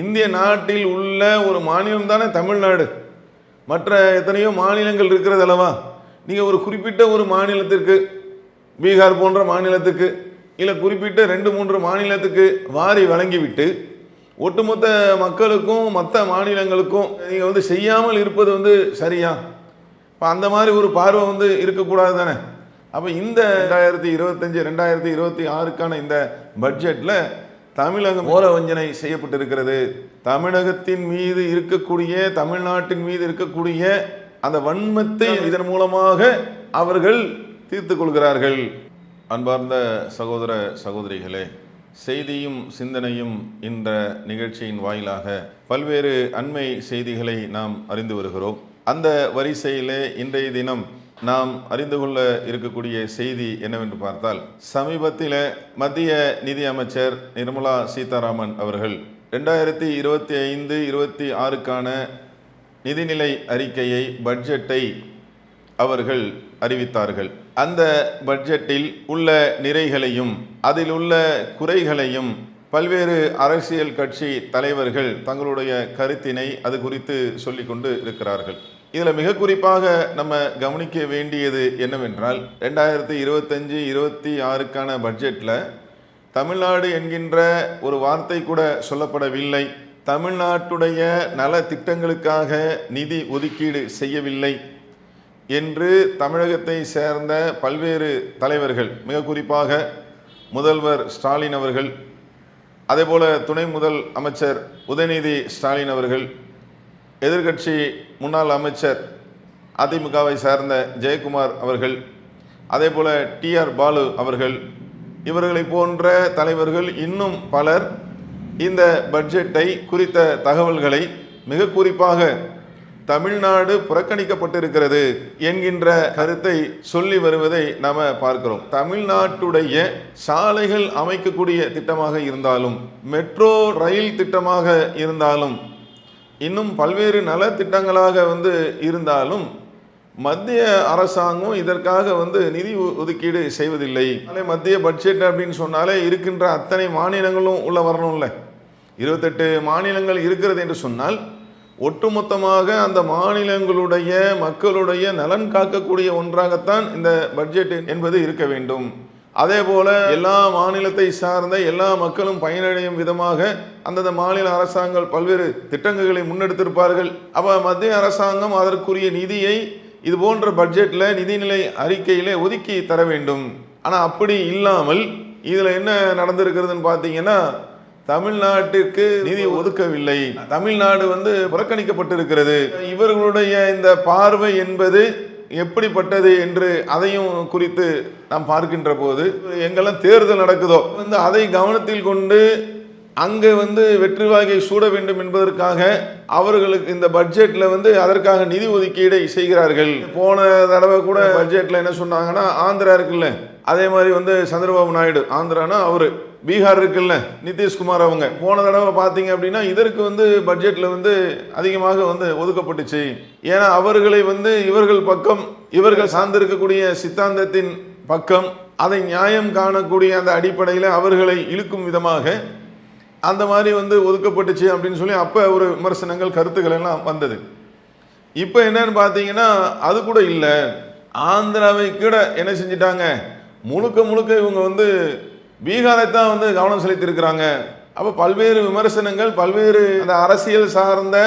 இந்திய நாட்டில் உள்ள ஒரு மாநிலம் தானே தமிழ்நாடு. மற்ற எத்தனையோ மாநிலங்கள் இருக்கிறது அல்லவா? நீங்கள் ஒரு குறிப்பிட்ட ஒரு மாநிலத்திற்கு பீகார் போன்ற மாநிலத்துக்கு இல்லை குறிப்பிட்ட ரெண்டு மூன்று மாநிலத்துக்கு வாரி வழங்கிவிட்டு ஒட்டுமொத்த மக்களுக்கும் மற்ற மாநிலங்களுக்கும் நீங்கள் வந்து செய்யாமல் இருப்பது வந்து சரியா? இப்போ அந்த மாதிரி ஒரு பார்வை வந்து இருக்கக்கூடாது தானே? அப்போ இந்த ரெண்டாயிரத்தி இருபத்தஞ்சி ரெண்டாயிரத்தி இருபத்தி ஆறுக்கான இந்த பட்ஜெட்டில் தமிழகம் மூல வஞ்சனை செய்யப்பட்டிருக்கிறது. தமிழகத்தின் மீது இருக்கக்கூடிய தமிழ்நாட்டின் மீது இருக்கக்கூடிய அந்த வன்மத்தை இதன் மூலமாக அவர்கள் தீர்த்து கொள்கிறார்கள். அன்பார்ந்த சகோதர சகோதரிகளே செய்தியும் சிந்தனையும் என்ற நிகழ்ச்சியின் வாயிலாக பல்வேறு அண்மை செய்திகளை நாம் அறிந்து வருகிறோம். அந்த வரிசையிலே இன்றைய தினம் நாம் அறிந்து கொள்ள இருக்கக்கூடிய செய்தி என்னவென்று பார்த்தால் சமீபத்தில் மத்திய நிதி அமைச்சர் நிர்மலா சீதாராமன் அவர்கள் ரெண்டாயிரத்தி இருபத்தி ஐந்து இருபத்தி ஆறுக்கான நிதிநிலை அறிக்கையை பட்ஜெட்டை அவர்கள் அறிவித்தார்கள். அந்த பட்ஜெட்டில் உள்ள நிறைகளையும் அதில் உள்ள குறைகளையும் பல்வேறு அரசியல் கட்சி தலைவர்கள் தங்களுடைய கருத்தினை அது குறித்து சொல்லிக்கொண்டு இருக்கிறார்கள். இதில் மிக குறிப்பாக நம்ம கவனிக்க வேண்டியது என்னவென்றால் ரெண்டாயிரத்தி இருபத்தஞ்சு இருபத்தி ஆறுக்கான பட்ஜெட்டில் தமிழ்நாடு என்கின்ற ஒரு வார்த்தை கூட சொல்லப்படவில்லை. தமிழ்நாட்டுடைய நல திட்டங்களுக்காக நிதி ஒதுக்கீடு செய்யவில்லை என்று தமிழகத்தை சேர்ந்த பல்வேறு தலைவர்கள் மிக குறிப்பாக முதல்வர் ஸ்டாலின் அவர்கள் அதேபோல துணை முதல் அமைச்சர் உதயநிதி ஸ்டாலின் அவர்கள் எதிர்க்கட்சி முன்னாள் அமைச்சர் அதிமுகவை சார்ந்த ஜெயக்குமார் அவர்கள் அதே போல் டிஆர் பாலு அவர்கள் இவர்களை போன்ற தலைவர்கள் இன்னும் பலர் இந்த பட்ஜெட்டை குறித்த தகவல்களை மிக குறிப்பாக தமிழ்நாடு புறக்கணிக்கப்பட்டிருக்கிறது என்கின்ற கருத்தை சொல்லி வருவதை நாம் பார்க்கிறோம். தமிழ்நாட்டுடைய சாலைகள் அமைக்கக்கூடிய திட்டமாக இருந்தாலும் மெட்ரோ ரயில் திட்டமாக இருந்தாலும் இன்னும் பல்வேறு நலத்திட்டங்களாக வந்து இருந்தாலும் மத்திய அரசாங்கம் இதற்காக வந்து நிதி ஒதுக்கீடு செய்வதில்லை. அதனால மத்திய பட்ஜெட் அப்படின்னு சொன்னாலே இருக்கின்ற அத்தனை மாநிலங்களும் உள்ள வரணும்ல. இருபத்தெட்டு மாநிலங்கள் இருக்கிறது என்று சொன்னால் ஒட்டுமொத்தமாக அந்த மாநிலங்களுடைய மக்களுடைய நலன் காக்கக்கூடிய ஒன்றாகத்தான் இந்த பட்ஜெட் என்பது இருக்க வேண்டும். அதே போல எல்லா மாநிலத்தை சார்ந்த எல்லா மக்களும் பயனடையும் விதமாக அந்தந்த மாநில அரசாங்கங்கள் பல்வேறு திட்டங்களை முன்னெடுத்திருப்பார்கள். அப்ப மத்திய அரசாங்கம் அதற்குரிய நிதியை இது போன்ற பட்ஜெட்ல நிதிநிலை அறிக்கையிலே ஒதுக்கி தர வேண்டும். ஆனா அப்படி இல்லாமல் இதுல என்ன நடந்திருக்கிறதுன்னு பார்த்தீங்கன்னா தமிழ்நாட்டிற்கு நிதி ஒதுக்கவில்லை. தமிழ்நாடு வந்து புறக்கணிக்கப்பட்டிருக்கிறது. இவர்களுடைய இந்த பார்வை என்பது எப்படிப்பட்டது என்று அதையும் குறித்து நாம் பார்க்கின்ற போது எங்கெல்லாம் தேர்தல் நடக்குதோ வந்து அதை கவனத்தில் கொண்டு அங்கே வந்து வெற்றி வாகை சூட வேண்டும் என்பதற்காக அவர்களுக்கு இந்த பட்ஜெட்டில் வந்து அதற்காக நிதி ஒதுக்கீடை செய்கிறார்கள். போன தடவை கூட பட்ஜெட்டில் என்ன சொன்னாங்கன்னா ஆந்திரா இருக்குல்ல அதே மாதிரி வந்து சந்திரபாபு நாயுடு ஆந்திரானா அவர். பீகார் இருக்குல்ல நிதிஷ்குமார் அவங்க. போன தடவை பார்த்தீங்க அப்படின்னா இதற்கு வந்து பட்ஜெட்டில் வந்து அதிகமாக வந்து ஒதுக்கப்பட்டுச்சு. ஏன்னா அவர்களை வந்து இவர்கள் பக்கம் இவர்கள் சார்ந்திருக்கக்கூடிய சித்தாந்தத்தின் பக்கம் அதை நியாயம் காணக்கூடிய அந்த அடிப்படையில் அவர்களை இழுக்கும் விதமாக அந்த மாதிரி வந்து ஒதுக்கப்பட்டுச்சு அப்படின்னு சொல்லி அப்போ ஒரு விமர்சனங்கள் கருத்துக்கள் எல்லாம் வந்தது. இப்போ என்னன்னு பார்த்தீங்கன்னா அது கூட இல்லை. ஆந்திராவை கூட என்ன செஞ்சிட்டாங்க? முழுக்க முழுக்க இவங்க வந்து பீகாரை தான் வந்து கவனம் செலுத்தியிருக்கிறாங்க. அப்போ பல்வேறு விமர்சனங்கள் பல்வேறு அந்த அரசியல் சார்ந்த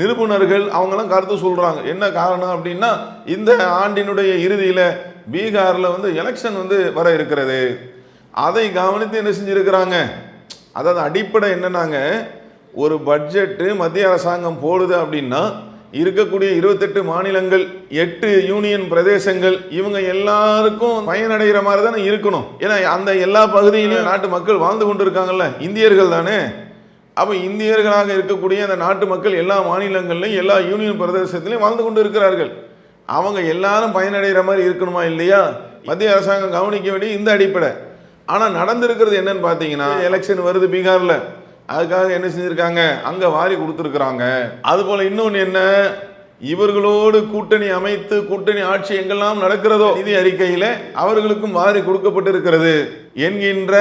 நிருபுணர்கள் அவங்களாம் கருத்து சொல்கிறாங்க என்ன காரணம் அப்படின்னா இந்த ஆண்டினுடைய இறுதியில் பீகாரில் வந்து எலெக்ஷன் வந்து வர இருக்கிறது. அதை கவனித்து என்ன செஞ்சுருக்கிறாங்க? அதாவது அடிப்படை என்னன்னாங்க ஒரு பட்ஜெட்டு மத்திய அரசாங்கம் போடுது அப்படின்னா இருக்கக்கூடிய இருபத்தெட்டு மாநிலங்கள் எட்டு யூனியன் பிரதேசங்கள் இவங்க எல்லாருக்கும் பயனடைகிற மாதிரி தானே இருக்கணும். ஏன்னா அந்த எல்லா பகுதியிலும் நாட்டு மக்கள் வாழ்ந்து கொண்டு இருக்காங்கல்ல இந்தியர்கள் தானே? அப்போ இந்தியர்களாக இருக்கக்கூடிய அந்த நாட்டு மக்கள் எல்லா மாநிலங்கள்லையும் எல்லா யூனியன் பிரதேசத்திலையும் வாழ்ந்து கொண்டு இருக்கிறார்கள் அவங்க எல்லாரும் பயனடைகிற மாதிரி இருக்கணுமா இல்லையா? மத்திய அரசாங்கம் கவனிக்க வேண்டிய இந்த அடிப்படை. ஆனால் நடந்திருக்கிறது என்னன்னு பார்த்தீங்கன்னா எலெக்ஷன் வருது பீகாரில். அதுக்காக என்ன செஞ்சுருக்காங்க? அங்கே வாரி கொடுத்துருக்குறாங்க. அதுபோல் இன்னொன்று என்ன? இவர்களோடு கூட்டணி அமைத்து கூட்டணி ஆட்சி எங்கெல்லாம் நடக்கிறதோ நிதி அறிக்கையில் அவர்களுக்கும் வாரி கொடுக்கப்பட்டிருக்கிறது என்கின்ற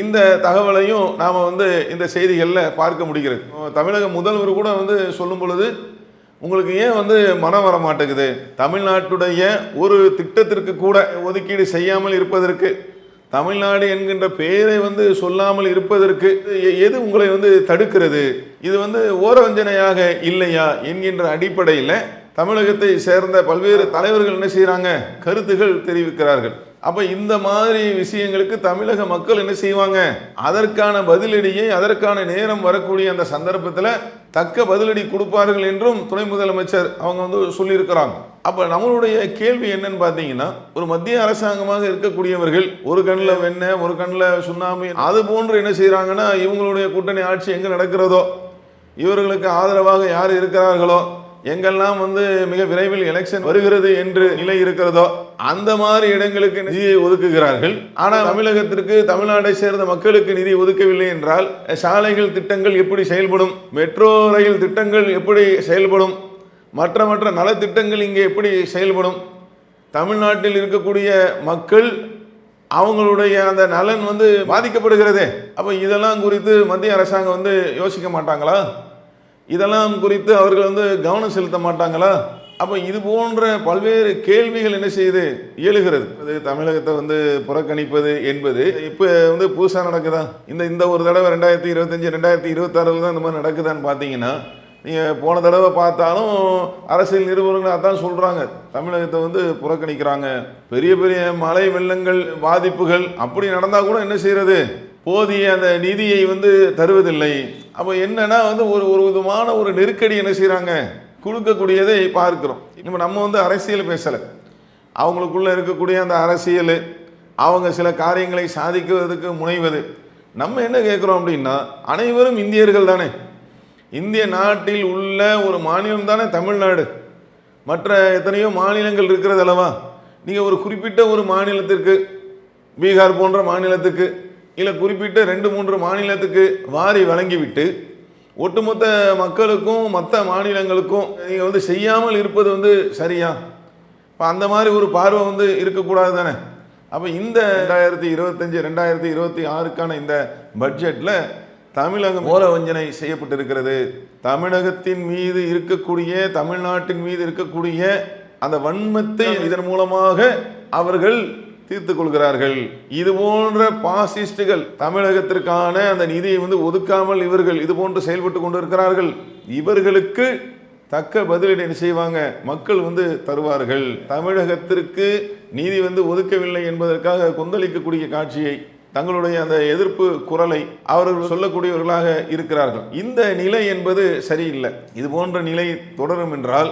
இந்த தகவலையும் நாம் வந்து இந்த செய்திகளில் பார்க்க முடிகிறது. தமிழக முதல்வர் கூட வந்து சொல்லும் பொழுது உங்களுக்கு ஏன் வந்து மனம் வர மாட்டேங்குது? தமிழ்நாட்டுடைய ஒரு திட்டத்திற்கு கூட ஒதுக்கீடு செய்யாமல் இருப்பதற்கு தமிழ்நாடு என்கின்ற பெயரை வந்து சொல்லாமல் இருப்பதற்கு எது உங்களை வந்து தடுக்கிறது? இது வந்து ஓரவஞ்சனையாக இல்லையா என்கின்ற அடிப்படையில் தமிழகத்தை சேர்ந்த பல்வேறு தலைவர்கள் என்ன செய்கிறாங்க கருத்துகள் தெரிவிக்கிறார்கள். அப்போ இந்த மாதிரி விஷயங்களுக்கு தமிழக மக்கள் என்ன செய்வாங்க? அதற்கான பதிலடியை அதற்கான நேரம் வரக்கூடிய அந்த சந்தர்ப்பத்தில் தக்க பதிலடி கொடுப்பார்கள் என்றும் துணை முதலமைச்சர் அவங்க வந்து சொல்லியிருக்கிறாங்க. அப்போ நம்மளுடைய கேள்வி என்னன்னு பார்த்தீங்கன்னா ஒரு மத்திய அரசாங்கமாக இருக்கக்கூடியவர்கள் ஒரு கண்ணில் வெண்ண ஒரு கண்ணில் சுண்ணாம்பு அது போன்று என்ன செய்கிறாங்கன்னா இவங்களுடைய கூட்டணி ஆட்சி எங்கே நடக்கிறதோ இவர்களுக்கு ஆதரவாக யார் இருக்கிறார்களோ எங்கெல்லாம் வந்து மிக விரைவில் எலெக்ஷன் வருகிறது என்று நிலை இருக்கிறதோ அந்த மாதிரி இடங்களுக்கு நிதியை ஒதுக்குகிறார்கள். ஆனால் தமிழகத்திற்கு தமிழ்நாட்டை சேர்ந்த மக்களுக்கு நிதி ஒதுக்கவில்லை என்றால் சாலைகள் திட்டங்கள் எப்படி செயல்படும் மெட்ரோ ரயில் திட்டங்கள் எப்படி செயல்படும் மற்ற மற்ற நலத்திட்டங்கள் இங்கே எப்படி செயல்படும்? தமிழ்நாட்டில் இருக்கக்கூடிய மக்கள் அவங்களுடைய அந்த நலன் வந்து பாதிக்கப்படுகிறதே. அப்போ இதெல்லாம் குறித்து மத்திய அரசாங்கம் வந்து யோசிக்க மாட்டாங்களா? இதெல்லாம் குறித்து அவர்கள் வந்து கவனம் செலுத்த மாட்டாங்களா? அப்போ இது போன்ற பல்வேறு கேள்விகள் என்ன செய்யுது இயலுகிறது அது தமிழகத்தை வந்து புறக்கணிப்பது என்பது இப்போ வந்து புதுசாக நடக்குதா? இந்த இந்த ஒரு தடவை ரெண்டாயிரத்தி இருபத்தஞ்சி ரெண்டாயிரத்தி இருபத்தாறில் தான் இந்த மாதிரி நடக்குதான்னு பார்த்தீங்கன்னா நீங்கள் போன தடவை பார்த்தாலும் அரசியல் நிறுவனங்கள் அதான் சொல்கிறாங்க தமிழகத்தை வந்து புறக்கணிக்கிறாங்க. பெரிய பெரிய மழை வெள்ளங்கள் பாதிப்புகள் அப்படி நடந்தால் கூட என்ன செய்கிறது போதிய அந்த நிதியை வந்து தருவதில்லை. அப்போ என்னென்னா வந்து ஒரு ஒரு விதமான ஒரு நெருக்கடி என்ன செய்கிறாங்க கொடுக்கக்கூடியதை பார்க்குறோம். இப்போ நம்ம வந்து அரசியல் பேசலை. அவங்களுக்குள்ள இருக்கக்கூடிய அந்த அரசியல் அவங்க சில காரியங்களை சாதிக்கிறதுக்கு முனைவது. நம்ம என்ன கேட்குறோம் அப்படின்னா அனைவரும் இந்தியர்கள் தானே. இந்திய நாட்டில் உள்ள ஒரு மாநிலம் தானே தமிழ்நாடு. மற்ற எத்தனையோ மாநிலங்கள் இருக்கிறது அல்லவா? நீங்கள் ஒரு குறிப்பிட்ட ஒரு மாநிலத்திற்கு பீகார் போன்ற மாநிலத்துக்கு இல்லை குறிப்பிட்ட ரெண்டு மூன்று மாநிலத்துக்கு வாரி வழங்கிவிட்டு ஒட்டுமொத்த மக்களுக்கும் மற்ற மாநிலங்களுக்கும் நீங்கள் வந்து செய்யாமல் இருப்பது வந்து சரியா? இப்போ அந்த மாதிரி ஒரு பார்வை வந்து இருக்கக்கூடாது தானே? அப்போ இந்த ரெண்டாயிரத்தி இருபத்தஞ்சி ரெண்டாயிரத்தி இருபத்தி ஆறுக்கான இந்த பட்ஜெட்டில் தமிழகம் மூல வஞ்சனை செய்யப்பட்டிருக்கிறது. தமிழகத்தின் மீது இருக்கக்கூடிய தமிழ்நாட்டின் மீது இருக்கக்கூடிய அந்த வன்மத்தை இதன் மூலமாக அவர்கள் தீர்த்து கொள்கிறார்கள். இது போன்ற பாசிஸ்டுகள் தமிழகத்திற்கான அந்த நிதியை வந்து ஒதுக்காமல் இவர்கள் இது போன்று செயல்பட்டு கொண்டிருக்கிறார்கள். இவர்களுக்கு தக்க பதிலடி என்ன செய்வாங்க? மக்கள் வந்து தருவார்கள். தமிழகத்திற்கு நீதி வந்து ஒதுக்கவில்லை என்பதற்காக கொந்தளிக்கக்கூடிய காட்சியை தங்களுடைய அந்த எதிர்ப்பு குரலை அவர்கள் சொல்லக்கூடியவர்களாக இருக்கிறார்கள். இந்த நிலை என்பது சரியில்லை. இது போன்ற நிலை தொடரும் என்றால்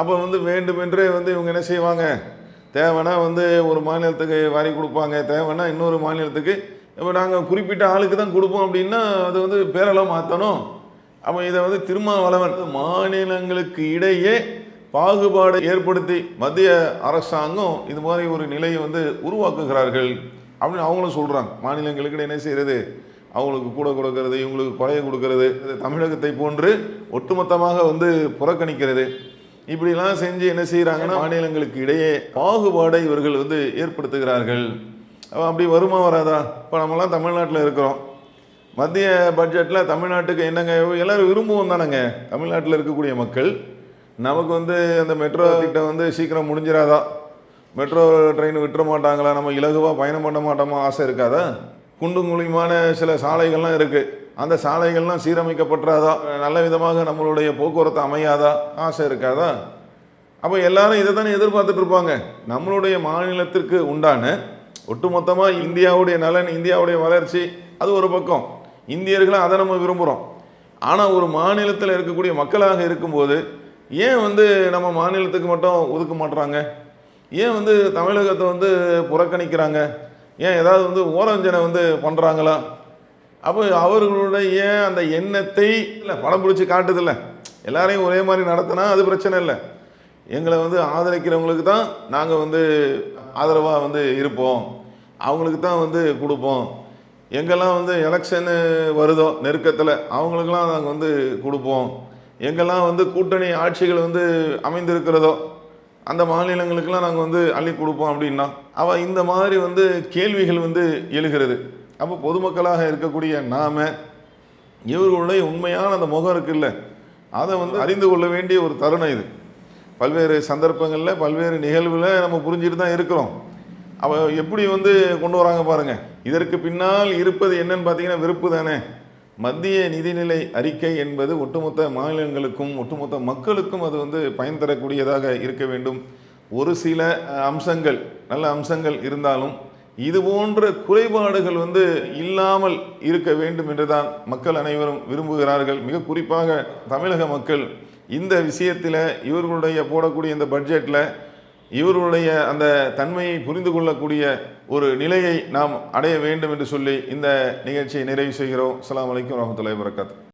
அப்போ வந்து வேண்டுமென்றே வந்து இவங்க என்ன செய்வாங்க? தேவைன்னா வந்து ஒரு மாநிலத்துக்கு வாரி கொடுப்பாங்க. தேவைன்னா இன்னொரு மாநிலத்துக்கு. இப்போ நாங்கள் குறிப்பிட்ட ஆளுக்கு தான் கொடுப்போம் அப்படின்னா அது வந்து பேரளவு மாற்றணும் அப்போ இதை வந்து திருமாவளவன் மாநிலங்களுக்கு இடையே பாகுபாடை ஏற்படுத்தி மத்திய அரசாங்கம் இது மாதிரி ஒரு நிலையை வந்து உருவாக்குகிறார்கள். அப்படின்னு அவங்களும் சொல்கிறாங்க மாநிலங்களுக்கு என்ன செய்கிறது அவங்களுக்கு கூட கொடுக்கறது இவங்களுக்கு குறைய கொடுக்கறது இது தமிழகத்தை போன்று ஒட்டுமொத்தமாக வந்து புறக்கணிக்கிறது. இப்படிலாம் செஞ்சு என்ன செய்கிறாங்கன்னா மாநிலங்களுக்கு இடையே பாகுபாடை இவர்கள் வந்து ஏற்படுத்துகிறார்கள். அப்படி வருமா வராதா? இப்போ நம்மலாம் தமிழ்நாட்டில் இருக்கிறோம். மத்திய பட்ஜெட்டில் தமிழ்நாட்டுக்கு என்னங்க எல்லாரும் விரும்புவோம் தானேங்க. தமிழ்நாட்டில் இருக்கக்கூடிய மக்கள் நமக்கு வந்து அந்த மெட்ரோ திட்டம் வந்து சீக்கிரம் முடிஞ்சிடாதா? மெட்ரோ ட்ரெயின் விட்டுற மாட்டாங்களா? நம்ம இலகுவாக பயணம் பண்ண மாட்டோமா? ஆசை இருக்காதா? குண்டும் குழியுமான சில சாலைகள்லாம் இருக்குது அந்த சாலைகள்லாம் சீரமைக்கப்பட்டுறாதா? நல்ல விதமாக நம்மளுடைய போக்குவரத்து அமையாதா? ஆசை இருக்காதா? அப்போ எல்லாரும் இதை தானே எதிர்பார்த்துட்டு இருப்பாங்க. நம்மளுடைய மாநிலத்திற்கு உண்டான ஒட்டுமொத்தமாக இந்தியாவுடைய நலன் இந்தியாவுடைய வளர்ச்சி அது ஒரு பக்கம். இந்தியர்களும் அதை நம்ம விரும்புகிறோம் ஆனால் ஒரு மாநிலத்தில் இருக்கக்கூடிய மக்களாக இருக்கும்போது ஏன் வந்து நம்ம மாநிலத்துக்கு மட்டும் ஒதுக்க மாட்டுறாங்க ஏன் வந்து தமிழகத்தை வந்து புறக்கணிக்கிறாங்க? ஏன் ஏதாவது வந்து ஓரஞ்சனை வந்து பண்ணுறாங்களா அப்போ அவர்களுடைய அந்த எண்ணத்தை இல்லை படம் பிடிச்சி காட்டுதில்ல. எல்லாரையும் ஒரே மாதிரி நடத்தினா அது பிரச்சனை இல்லை. எங்களை வந்து ஆதரிக்கிறவங்களுக்கு தான் நாங்கள் வந்து ஆதரவாக வந்து இருப்போம். அவங்களுக்கு தான் வந்து கொடுப்போம். எங்கெல்லாம் வந்து எலெக்ஷனு வருதோ நெருக்கத்தில் அவங்களுக்கெல்லாம் நாங்கள் வந்து கொடுப்போம். எங்கெல்லாம் வந்து கூட்டணி ஆட்சிகள் வந்து அமைந்திருக்கிறதோ அந்த மாநிலங்களுக்கெல்லாம் நாங்கள் வந்து அள்ளி கொடுப்போம் அப்படின்னா அவள் இந்த மாதிரி வந்து கேள்விகள் வந்து எழுகிறது. அப்போ பொதுமக்களாக இருக்கக்கூடிய நாம இவர்களுடைய உண்மையான அந்த முகம் இருக்குல்ல அதை வந்து அறிந்து கொள்ள வேண்டிய ஒரு தருணம் இது. பல்வேறு சந்தர்ப்பங்களில் பல்வேறு நிகழ்வில் நம்ம புரிஞ்சுட்டு தான் இருக்கிறோம். அவள் எப்படி வந்து கொண்டு வராங்க பாருங்கள் இதற்கு பின்னால் இருப்பது என்னன்னு பார்த்தீங்கன்னா விருப்பு தானே. மத்திய நிதிநிலை அறிக்கை என்பது ஒட்டுமொத்த மாநிலங்களுக்கும் ஒட்டுமொத்த மக்களுக்கும் அது வந்து பயன் தரக்கூடியதாக இருக்க வேண்டும். ஒரு சில அம்சங்கள் நல்ல அம்சங்கள் இருந்தாலும் இது போன்ற குறைபாடுகள் வந்து இல்லாமல் இருக்க வேண்டும் என்றுதான் மக்கள் அனைவரும் விரும்புகிறார்கள். மிக குறிப்பாக தமிழக மக்கள் இந்த விஷயத்தில் இவர்களுடைய போடக்கூடிய இந்த பட்ஜெட்டில் இவருடைய அந்த தன்மையை புரிந்து கொள்ளக்கூடிய ஒரு நிலையை நாம் அடைய வேண்டும் என்று சொல்லி இந்த நிகழ்ச்சியை நிறைவு செய்கிறோம். அலாம் வலைக்கம் வரமத்துல வரகாத்து